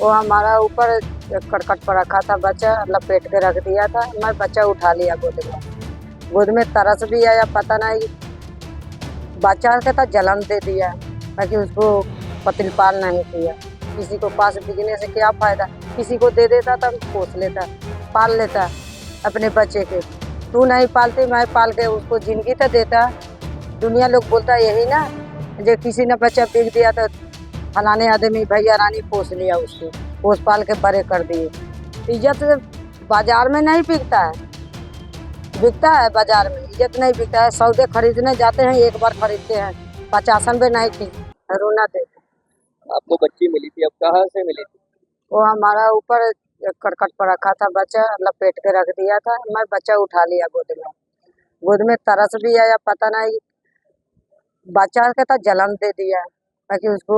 वो हमारा ऊपर एक करकट पर रखा था, बच्चा लपेट के रख दिया था, मैं बच्चा उठा लिया गोद में। गोद में तरस भी आया, पता नहीं, बच्चा के तो जन्म दे दिया, ताकि उसको पतिल पाल नहीं किया। किसी को पास बिकने से क्या फ़ायदा? किसी को दे देता तो पोस लेता, पाल लेता अपने बच्चे के। तू नहीं पालती, मैं पाल के उसको ज़िंदगी तो देता। दुनिया लोग बोलता यही ना जो किसी ने बच्चा बिक दिया तो फलाने आदमी भैया रानी पोस लिया उसको पोस पाल के बड़े कर दिए। इज़्ज़त बाज़ार में नहीं बिकता है। बिकता है बाज़ार में इज़्ज़त नहीं बिकता है। सौदे खरीदने जाते हैं एक बार खरीदते हैं। पचासन में नहीं खरीद रोना देते आपको बच्ची मिली थी अब कहाँ से मिली थी? वो हमारा ऊपर करकट पर रखा था बच्चा लपेट के रख दिया था मैं बच्चा उठा लिया गोद में। गोद में तरस भी आया पता नहीं बच्चा के तो जन्म दे दिया ताकि उसको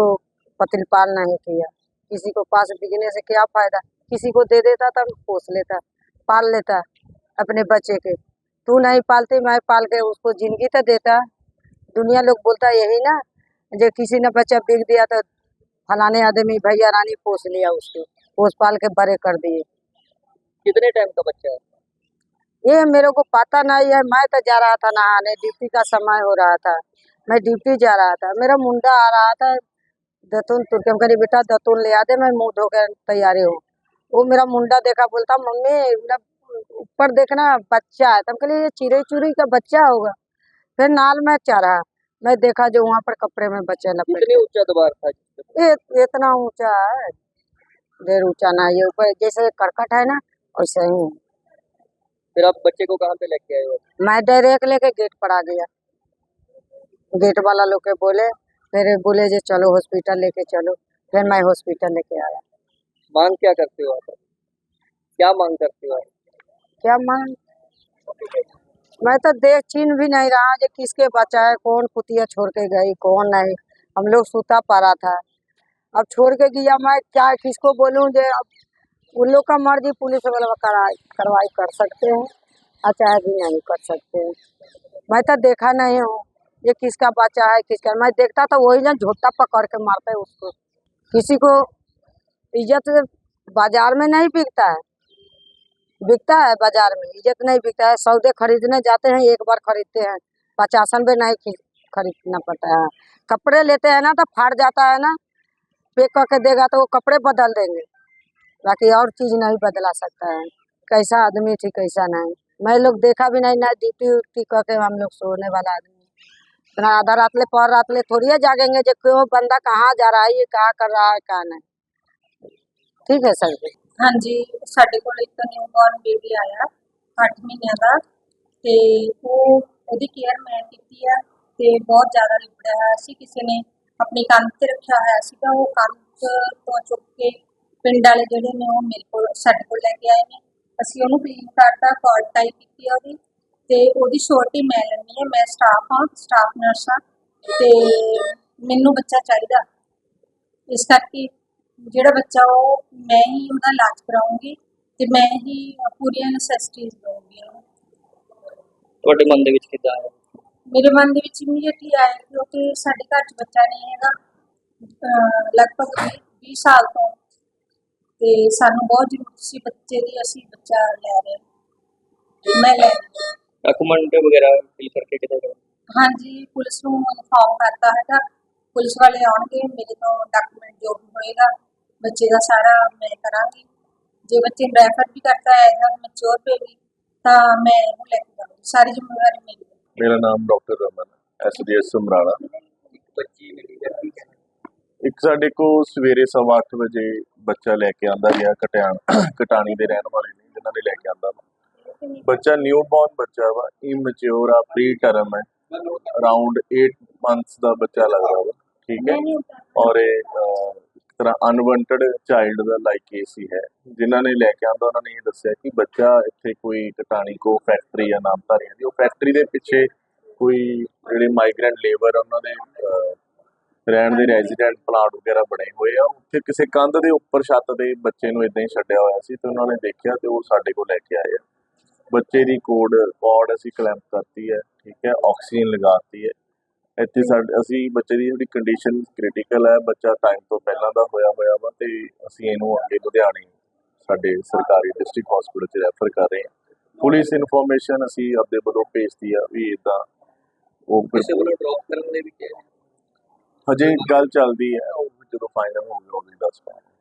पतिल पाल नहीं किया। किसी को पास बिकने से क्या फ़ायदा? किसी को दे देता तो पोस लेता पाल लेता अपने बच्चे के। तू नहीं पालती मैं पाल के उसको ज़िंदगी तो देता। दुनिया लोग बोलता यही ना जो किसी ने बच्चा बिक दिया तो फलाने आदमी भैया रानी पोस लिया उसको। पोस पाल के बड़े कर दिए। कितने टाइम का बच्चा है? ये मेरे को पता नहीं है मैं तो जा रहा था नहाने ड्यूटी का समय हो रहा था। मैं ड्यूटी जा रहा था। मेरा मुंडा आ रहा था दतुन तुर्कम करी बेटा दतुन ले आ दे मैं मुँह धोकर तैयारी हूँ। वो मेरा मुंडा देखा बोलता मम्मी ऊपर देखना बच्चा है। तब कहलिए ये चिड़ई चुरी का बच्चा होगा। फिर नाल में चारा मैं देखा जो वहाँ पर कपड़े में बच्चा लपेट। ऊँचा द्वार था ये इतना ऊँचा है। ढेर ऊँचा ना ये ऊपर जैसे करकट है ना वैसे ही। फिर आप बच्चे को कहाँ पे लेके आए हो? मैं डायरेक्ट लेके गेट पर आ गया। गेट वाला लोग के बोले फिर बोले जे चलो हॉस्पिटल लेके चलो फिर मैं हॉस्पिटल लेके आया। मांग क्या करते हो आप? क्या मांग करते हो क्या मांग? मैं तो देख चिन्ह भी नहीं रहा जो किसके बच्चा है कौन कुतिया छोड़ के गई कौन नहीं। हम लोग सूता पड़ा था। अब छोड़ के गया मैं क्या किसको बोलूँ जे अब उन लोग का मर्ज़ी पुलिस वाला कार्रवाई कर सकते हैं और चाहे भी नहीं कर सकते हैं। मैं तो देखा नहीं हूँ। ये किसका बच्चा है, किसका मैं देखता तो वही ना झोटा पकड़ के मारते उसको। किसी को इज़्ज़त बाज़ार में नहीं बिकता है। बिकता है बाज़ार में, इज़्ज़त नहीं बिकता है। सौदे खरीदने जाते हैं, एक बार खरीदते हैं। पचासन में नहीं खरीदना पड़ता है। कपड़े लेते हैं ना तो फाड़ जाता है ना। पैक करके देगा तो वो कपड़े बदल देंगे। बाकी और चीज़ नहीं बदला सकता है। कैसा आदमी थी, कैसा नहीं। मैं लोग देखा भी नहीं, ना ड्यूटी उट्टी करके हम लोग सोने वाला आदमी आधा रात ले पर रात ले थोड़ी है जागेंगे जो क्यों बंदा कहाँ जा रहा है ये कहाँ कर रहा है कहाँ नहीं ठीक है सर जी ਹਾਂਜੀ ਸਾਡੇ ਕੋਲ ਇੱਕ ਨਿਊਬੋਰਨ ਬੇਬੀ ਆਇਆ 8 ਮਹੀਨਿਆਂ ਦਾ ਤੇ ਉਹ ਉਹਦੀ ਕੇਅਰ ਮੈਂ ਕੀਤੀ ਆ ਤੇ ਬਹੁਤ ਜ਼ਿਆਦਾ ਲਿਬੜਿਆ ਹੋਇਆ ਸੀ ਕਿਸੇ ਨੇ ਆਪਣੀ ਕੰਧ ਤੇ ਰੱਖਿਆ ਹੋਇਆ ਸੀਗਾ ਉਹ ਕੰਧ ਤੋਂ ਚੁੱਕ ਕੇ ਪਿੰਡ ਵਾਲੇ ਜਿਹੜੇ ਨੇ ਉਹ ਮੇਰੇ ਕੋਲ ਸਾਡੇ ਕੋਲ ਲੈ ਕੇ ਆਏ ਨੇ ਅਸੀਂ ਉਹਨੂੰ ਕਲੀਨ ਕਰਤਾ ਕਾਰਡ ਟਾਈ ਕੀਤੀ ਆ ਉਹਦੀ ਤੇ ਉਹਦੀ ਛੋਟੀ ਮੈਂ ਲੈਣੀ ਹੈ ਮੈਂ ਸਟਾਫ ਹਾਂ ਸਟਾਫ ਨਰਸ ਹਾਂ ਤੇ ਮੈਨੂੰ ਬੱਚਾ ਚਾਹੀਦਾ ਇਸ ਕਰਕੇ ਜਿਹੜਾ ਬੱਚਾ ਉਹ ਮੈਂ ਹੀ ਉਹਦਾ ਇਲਾਜ ਕਰਾਉਂਗੀ ਤੇ ਮੈਂ ਹੀ ਪੂਰੀਆਂ ਨੈਸੈਸਿਟੀਜ਼ ਦਊਂਗੀ ਉਹਨੂੰ ਤੁਹਾਡੇ ਮਨ ਦੇ ਵਿੱਚ ਕਿੱਦਾਂ ਹੈ ਮੇਰੇ ਮਨ ਦੇ ਵਿੱਚ ਇਮੀਡੀਏਟਲੀ ਆਇਆ ਕਿਉਂਕਿ ਸਾਡੇ ਘਰ 'ਚ ਬੱਚਾ ਨਹੀਂ ਹੈਗਾ ਅਹ ਲਗਭਗ 20 ਸਾਲ ਤੋਂ ਤੇ ਸਾਨੂੰ ਬਹੁਤ ਜ਼ਰੂਰਤ ਸੀ ਬੱਚੇ ਦੀ ਅਸੀਂ ਬੱਚਾ ਲੈ ਰਹੇ ਹਾਂ। ਮੈਂ ਲੈ ਰਹੀ ਹਾਂ। ਡਾਕੂਮੈਂਟ ਵਗੈਰਾ ਫਿਲ ਕਰਕੇ ਕਿੱਦਾਂ ਕਰੋ ਹਾਂਜੀ ਪੁਲਿਸ ਨੂੰ ਇਨਫੋਰਮ ਕਰਤਾ ਹੈਗਾ। ਪੁਲਿਸ ਵਾਲੇ ਆਉਣਗੇ ਮੇਰੇ ਤੋਂ ਡਾਕੂਮੈਂਟ ਜੋ ਵੀ ਹੋਏਗਾ ਬੱਚੇ ਦਾ ਸਾਰਾ ਮੈਂ ਕਰਾਂਗੀ। ਜੇ ਬੱਚੇ ਰੈਫਰ ਵੀ ਕਰਤਾ ਹੈ ਜਾਂ ਮੈਚੋਰ ਪੇ ਵੀ ਤਾਂ ਮੈਂ ਇਹਨੂੰ ਲੈ ਕੇ ਜਾਵਾਂਗੀ ਸਾਰੀ ਜ਼ਿੰਮੇਵਾਰੀ ਮੇਰੀ ਹੈ। ਮੇਰਾ ਨਾਮ ਡਾਕਟਰ ਰਮਨ ਐਸਡੀਐਸ ਸਮਰਾਲਾ। ਇੱਕ ਬੱਚੀ ਠੀਕ ਹੈ ਇੱਕ ਸਾਡੇ ਕੋ ਸਵੇਰੇ ਸਵਾ ਅੱਠ ਵਜੇ ਬੱਚਾ ਲੈ ਕੇ ਆਂਦਾ ਗਿਆ ਕਟਿਆਣ ਕਟਾਣੀ ਦੇ ਰਹਿਣ ਵਾਲੇ ਨੇ ਜਿਨ੍ਹਾਂ ਨੇ ਲੈ ਕੇ ਆਂਦਾ ਵਾ। ਬੱਚਾ ਨਿਊ ਬੌਰਨ ਬੱਚਾ ਵਾ ਇਮੈਚੁਰ ਆ ਪ੍ਰੀ ਟਰਮ ਹੈ। ਅਰਾਊਂਡ 8 ਮੰਥਸ ਦਾ ਬੱਚਾ ਲੱਗਦਾ ਵਾ ਠੀਕ ਹੈ। ਔਰ ਇਹ ਤਰ੍ਹਾਂ ਅਨਵਾਂਟਡ ਚਾਈਲਡ ਦਾ ਲਾਈਕ ਕੇਸ ਹੀ ਹੈ। ਜਿਨ੍ਹਾਂ ਨੇ ਲੈ ਕੇ ਆਂਦਾ ਉਹਨਾਂ ਨੇ ਇਹ ਦੱਸਿਆ ਕਿ ਬੱਚਾ ਇੱਥੇ ਕੋਈ ਕਟਾਣੀ ਕੋ ਫੈਕਟਰੀ ਆ ਨਾਮਧਾਰੀਆਂ ਦੀ ਉਹ ਫੈਕਟਰੀ ਦੇ ਪਿੱਛੇ ਕੋਈ ਜਿਹੜੇ ਮਾਈਗ੍ਰੈਂਟ ਲੇਬਰ ਉਹਨਾਂ ਦੇ ਰਹਿਣ ਦੇ ਰੈਜ਼ੀਡੈਂਟ ਪਲਾਟ ਵਗੈਰਾ ਬਣੇ ਹੋਏ ਆ। ਉੱਥੇ ਕਿਸੇ ਕੰਧ ਦੇ ਉੱਪਰ ਛੱਤ ਦੇ ਬੱਚੇ ਨੂੰ ਇਦਾਂ ਹੀ ਛੱਡਿਆ ਹੋਇਆ ਸੀ ਤੇ ਉਹਨਾਂ ਨੇ ਦੇਖਿਆ ਤੇ ਉਹ ਸਾਡੇ ਕੋਲ ਲੈ ਕੇ ਆਏ ਆ। ਬੱਚੇ ਦੀ ਕੋਡ ਕਾਰਡ ਅਸੀਂ ਕਲੈਂਪ ਕਰਤੀ ਹੈ ਠੀਕ ਹੈ ਆਕਸੀਜਨ ਲਗਾਤੀ ਹੈ। ਇੱਥੇ ਸਾਡੇ ਅਸੀਂ ਬੱਚੇ ਦੀ ਜਿਹੜੀ ਕੰਡੀਸ਼ਨ ਕ੍ਰਿਟੀਕਲ ਹੈ ਬੱਚਾ ਟਾਈਮ ਤੋਂ ਪਹਿਲਾਂ ਦਾ ਹੋਇਆ ਹੋਇਆ ਵਾ ਤੇ ਅਸੀਂ ਇਹਨੂੰ ਅੱਗੇ ਲੁਧਿਆਣੇ ਸਾਡੇ ਸਰਕਾਰੀ ਡਿਸਟ੍ਰਿਕਟ ਹਸਪੀਟਲ 'ਚ ਰੈਫਰ ਕਰ ਰਹੇ ਹਾਂ। ਪੁਲਿਸ ਇਨਫੋਰਮੇਸ਼ਨ ਅਸੀਂ ਆਪਦੇ ਵੱਲੋਂ ਭੇਜਤੀ ਆ ਵੀ ਇਦਾਂ ਉਹ ਕਿਸੇ ਵੱਲੋਂ ਡ੍ਰੌਪ ਕਰਨ ਲਈ ਵੀ ਕਿਹਾ ਹਜੇ ਗੱਲ ਚੱਲਦੀ ਹੈ ਉਹ ਜਦੋਂ ਫਾਈਨਲ ਹੋਊਗਾ ਉਹ ਵੀ ਦੱਸ ਪਾਵਾਂਗੇ।